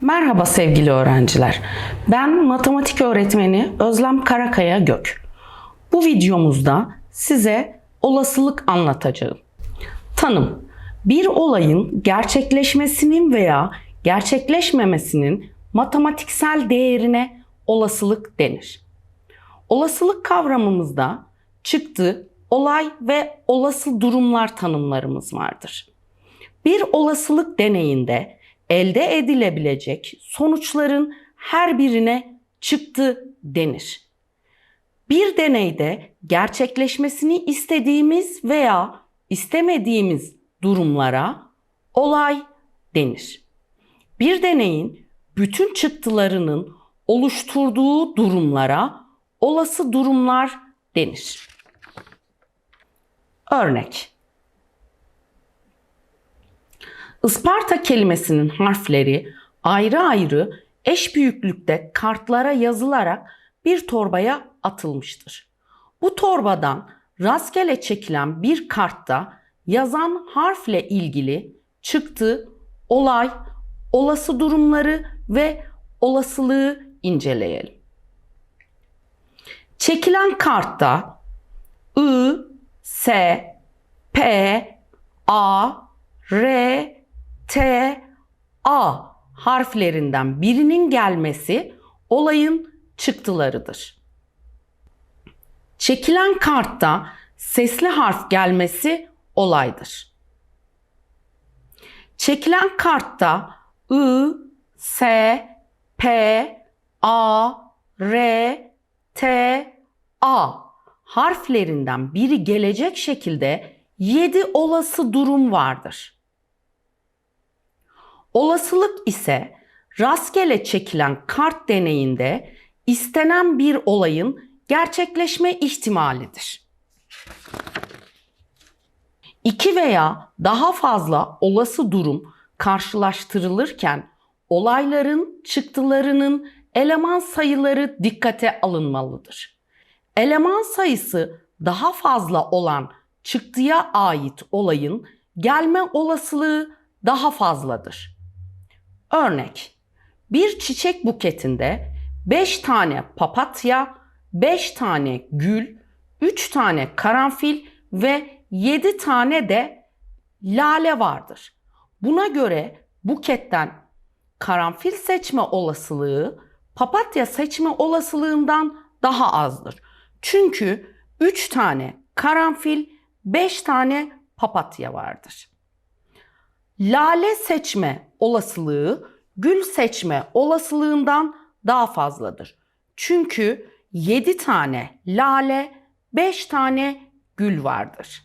Merhaba sevgili öğrenciler. Ben matematik öğretmeni Özlem Karakaya Gök. Bu videomuzda size olasılık anlatacağım. Tanım. Bir olayın gerçekleşmesinin veya gerçekleşmemesinin matematiksel değerine olasılık denir. Olasılık kavramımızda çıktı, olay ve olası durumlar tanımlarımız vardır. Bir olasılık deneyinde elde edilebilecek sonuçların her birine çıktı denir. Bir deneyde gerçekleşmesini istediğimiz veya istemediğimiz durumlara olay denir. Bir deneyin bütün çıktılarının oluşturduğu durumlara olası durumlar denir. Örnek Isparta kelimesinin harfleri ayrı ayrı eş büyüklükte kartlara yazılarak bir torbaya atılmıştır. Bu torbadan rastgele çekilen bir kartta yazan harfle ilgili çıktı, olay, olası durumları ve olasılığı inceleyelim. Çekilen kartta I, S, P, A, R, T, A harflerinden birinin gelmesi olayın çıktılarıdır. Çekilen kartta sesli harf gelmesi olaydır. Çekilen kartta I, S, P, A, R, T, A harflerinden biri gelecek şekilde 7 olası durum vardır. Olasılık ise rastgele çekilen kart deneyinde istenen bir olayın gerçekleşme ihtimalidir. İki veya daha fazla olası durum karşılaştırılırken olayların çıktılarının eleman sayıları dikkate alınmalıdır. Eleman sayısı daha fazla olan çıktıya ait olayın gelme olasılığı daha fazladır. Örnek, bir çiçek buketinde 5 tane papatya, 5 tane gül, 3 tane karanfil ve 7 tane de lale vardır. Buna göre buketten karanfil seçme olasılığı papatya seçme olasılığından daha azdır. Çünkü 3 tane karanfil, 5 tane papatya vardır. Lale seçme olasılığı gül seçme olasılığından daha fazladır. Çünkü 7 tane lale, 5 tane gül vardır.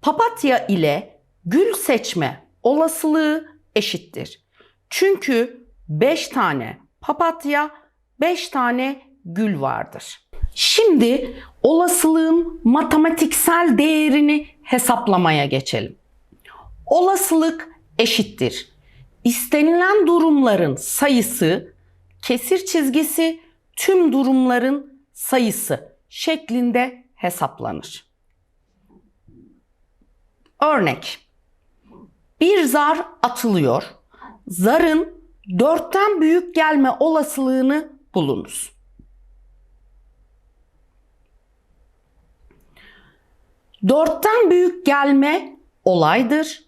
Papatya ile gül seçme olasılığı eşittir. Çünkü 5 tane papatya, 5 tane gül vardır. Şimdi olasılığın matematiksel değerini hesaplamaya geçelim. Olasılık eşittir. İstenilen durumların sayısı kesir çizgisi tüm durumların sayısı şeklinde hesaplanır. Örnek. Bir zar atılıyor. Zarın dörtten büyük gelme olasılığını bulunuz. Dörtten büyük gelme olaydır.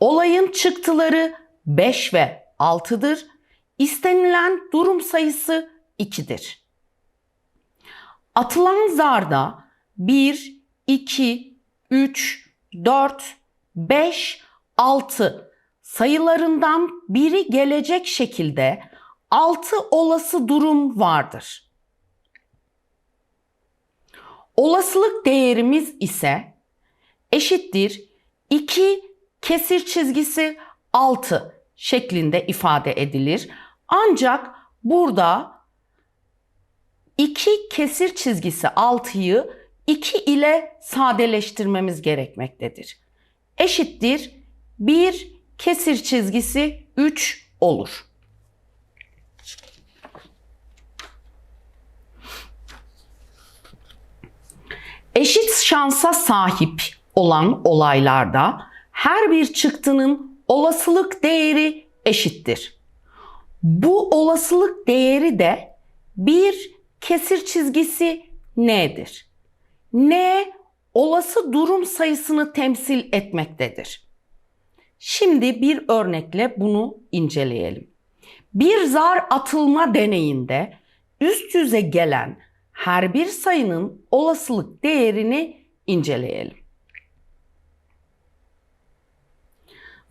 Olayın çıktıları 5 ve 6'dır. İstenilen durum sayısı 2'dir. Atılan zarda 1, 2, 3, 4, 5, 6 sayılarından biri gelecek şekilde 6 olası durum vardır. Olasılık değerimiz ise eşittir 2 kesir çizgisi 6 şeklinde ifade edilir. Ancak burada 2 kesir çizgisi 6'yı 2 ile sadeleştirmemiz gerekmektedir. Eşittir 1 kesir çizgisi 3 olur. Eşit şansa sahip olan olaylarda her bir çıktının olasılık değeri eşittir. Bu olasılık değeri de bir kesir çizgisi n'dir. N olası durum sayısını temsil etmektedir. Şimdi bir örnekle bunu inceleyelim. Bir zar atılma deneyinde üst yüze gelen her bir sayının olasılık değerini inceleyelim.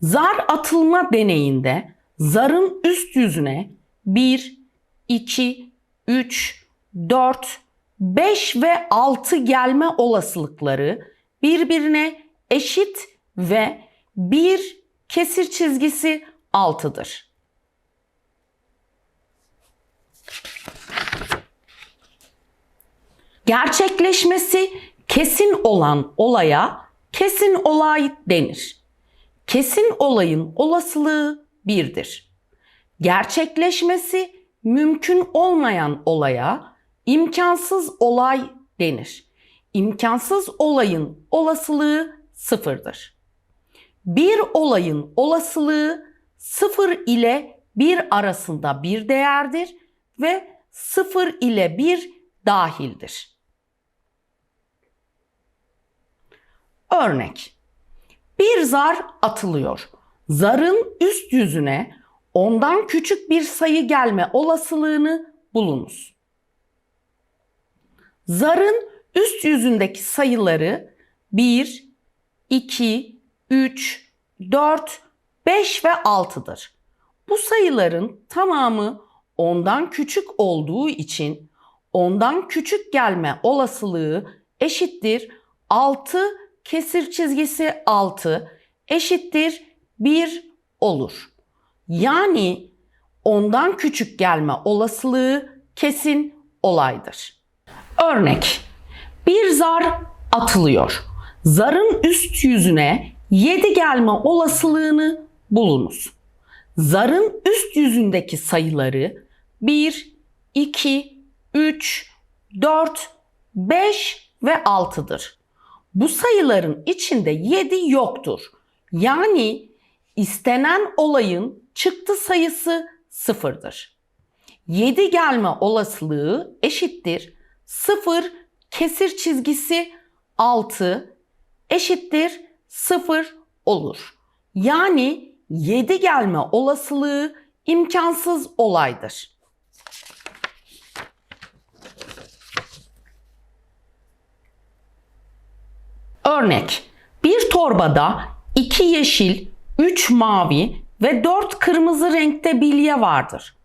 Zar atılma deneyinde zarın üst yüzüne 1, 2, 3, 4, 5 ve 6 gelme olasılıkları birbirine eşit ve bir kesir çizgisi 6'dır. Gerçekleşmesi kesin olan olaya kesin olay denir. Kesin olayın olasılığı birdir. Gerçekleşmesi mümkün olmayan olaya imkansız olay denir. İmkansız olayın olasılığı sıfırdır. Bir olayın olasılığı sıfır ile bir arasında bir değerdir ve sıfır ile bir dahildir. Örnek. Bir zar atılıyor. Zarın üst yüzüne ondan küçük bir sayı gelme olasılığını bulunuz. Zarın üst yüzündeki sayıları 1, 2, 3, 4, 5 ve 6'dır. Bu sayıların tamamı ondan küçük olduğu için ondan küçük gelme olasılığı eşittir 6 kesir çizgisi 6 eşittir 1 olur. Yani ondan küçük gelme olasılığı kesin olaydır. Örnek. Bir zar atılıyor. Zarın üst yüzüne 7 gelme olasılığını bulunuz. Zarın üst yüzündeki sayıları 1, 2, 3, 4, 5 ve 6'dır. Bu sayıların içinde 7 yoktur. Yani istenen olayın çıktı sayısı sıfırdır. 7 gelme olasılığı eşittir 0 kesir çizgisi 6 eşittir 0 olur. Yani 7 gelme olasılığı imkansız olaydır. Örnek. Bir torbada 2 yeşil, 3 mavi ve 4 kırmızı renkte bilye vardır.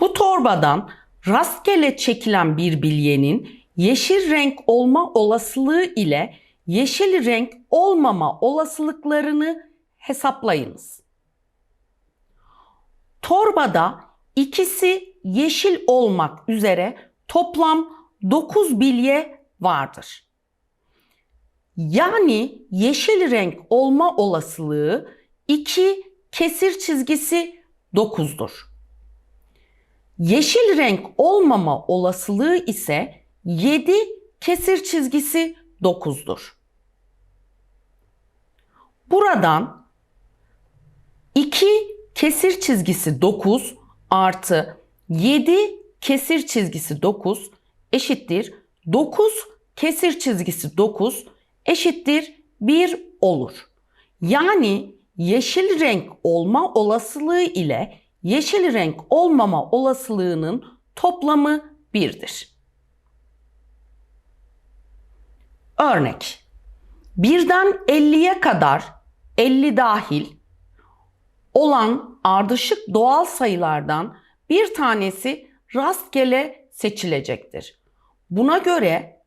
Bu torbadan rastgele çekilen bir bilyenin yeşil renk olma olasılığı ile yeşil renk olmama olasılıklarını hesaplayınız. Torbada ikisi yeşil olmak üzere toplam 9 bilye vardır. Yani yeşil renk olma olasılığı 2 kesir çizgisi 9'dur. Yeşil renk olmama olasılığı ise 7 kesir çizgisi 9'dur. Buradan 2 kesir çizgisi 9 artı 7 kesir çizgisi 9 eşittir 9 kesir çizgisi 9 eşittir 1 olur. Yani yeşil renk olma olasılığı ile yeşil renk olmama olasılığının toplamı 1'dir. Örnek. Birden 50'ye kadar 50 dahil olan ardışık doğal sayılardan bir tanesi rastgele seçilecektir. Buna göre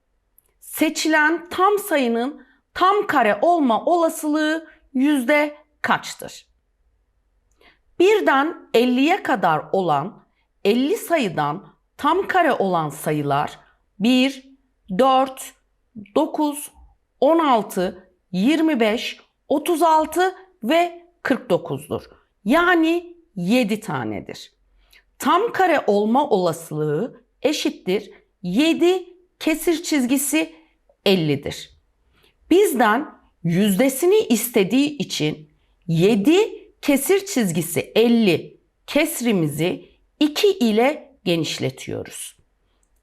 seçilen tam sayının tam kare olma olasılığı yüzde kaçtır? Birden 50'ye kadar olan 50 sayıdan tam kare olan sayılar 1, 4, 9, 16, 25, 36 ve 49'dur. Yani 7 tanedir. Tam kare olma olasılığı eşittir 7 kesir çizgisi 50'dir. Bizden yüzdesini istediği için 7 kesir çizgisi 50 kesrimizi 2 ile genişletiyoruz.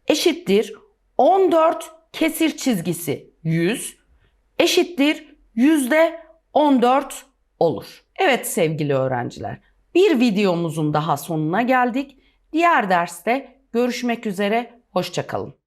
Eşittir 14 kesir çizgisi 100 eşittir yüzde 14 olur. Evet sevgili öğrenciler bir videomuzun daha sonuna geldik. Diğer derste görüşmek üzere. Hoşçakalın.